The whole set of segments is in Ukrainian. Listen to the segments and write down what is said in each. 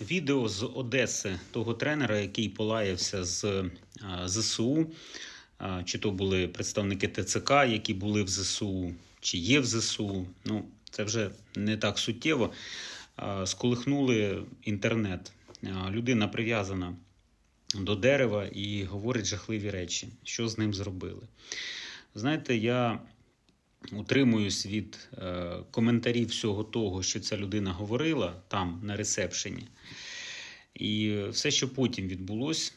Відео з Одеси того тренера, який полаявся з е, ЗСУ, е, чи то були представники ТЦК, які були в ЗСУ, чи є в ЗСУ. Ну, це вже не так суттєво. Е, Сколихнули інтернет. Людина прив'язана до дерева і говорить жахливі речі, що з ним зробили. Знаєте, я утримуюсь від е, коментарів всього того, що ця людина говорила там на ресепшені. І все, що потім відбулось,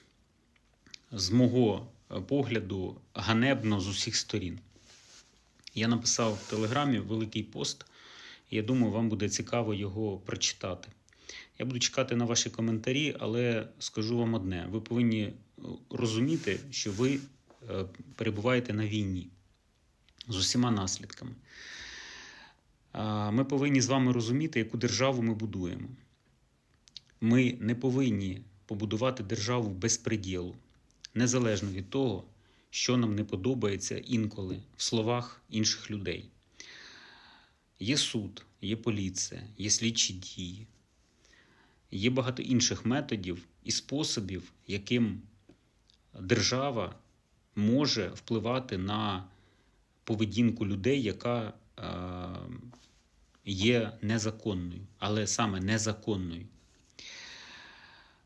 з мого е, погляду, ганебно з усіх сторін. Я написав в Телеграмі великий пост, і я думаю, вам буде цікаво його прочитати. Я буду чекати на ваші коментарі, але скажу вам одне: ви повинні е, розуміти, що ви е, перебуваєте на війні з усіма наслідками. Ми повинні з вами розуміти, яку державу ми будуємо. Ми не повинні побудувати державу без приділу, незалежно від того, що нам не подобається інколи в словах інших людей. Є суд, є поліція, є слідчі дії, є багато інших методів і способів, яким держава може впливати на поведінку людей, яка є незаконною, але саме незаконною.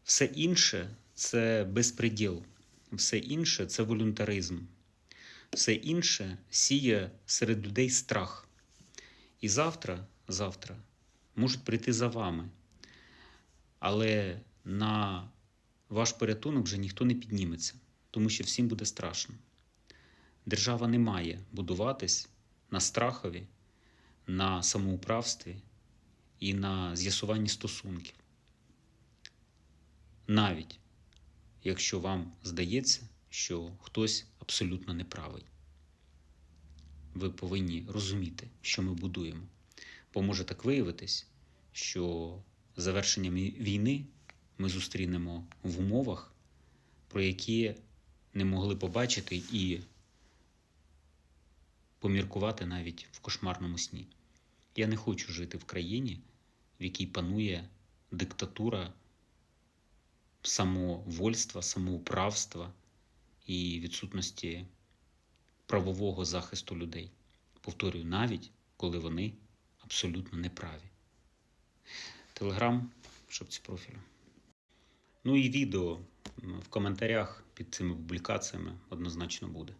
Все інше це безпреділ, все інше це волюнтаризм, все інше сіє серед людей страх. І завтра, завтра можуть прийти за вами, але на ваш порятунок вже ніхто не підніметься, тому що всім буде страшно. Держава не має будуватись на страхові, на самоуправстві і на з'ясуванні стосунків. Навіть якщо вам здається, що хтось абсолютно неправий. Ви повинні розуміти, що ми будуємо. Бо може так виявитись, що завершення мі- війни ми зустрінемо в умовах, про які не могли побачити і поміркувати навіть в кошмарному сні. Я не хочу жити в країні, в якій панує диктатура самовольства, самоуправства і відсутності правового захисту людей. Повторюю, навіть коли вони абсолютно неправі. Телеграм, шапці профілю. Ну і відео в коментарях під цими публікаціями однозначно буде.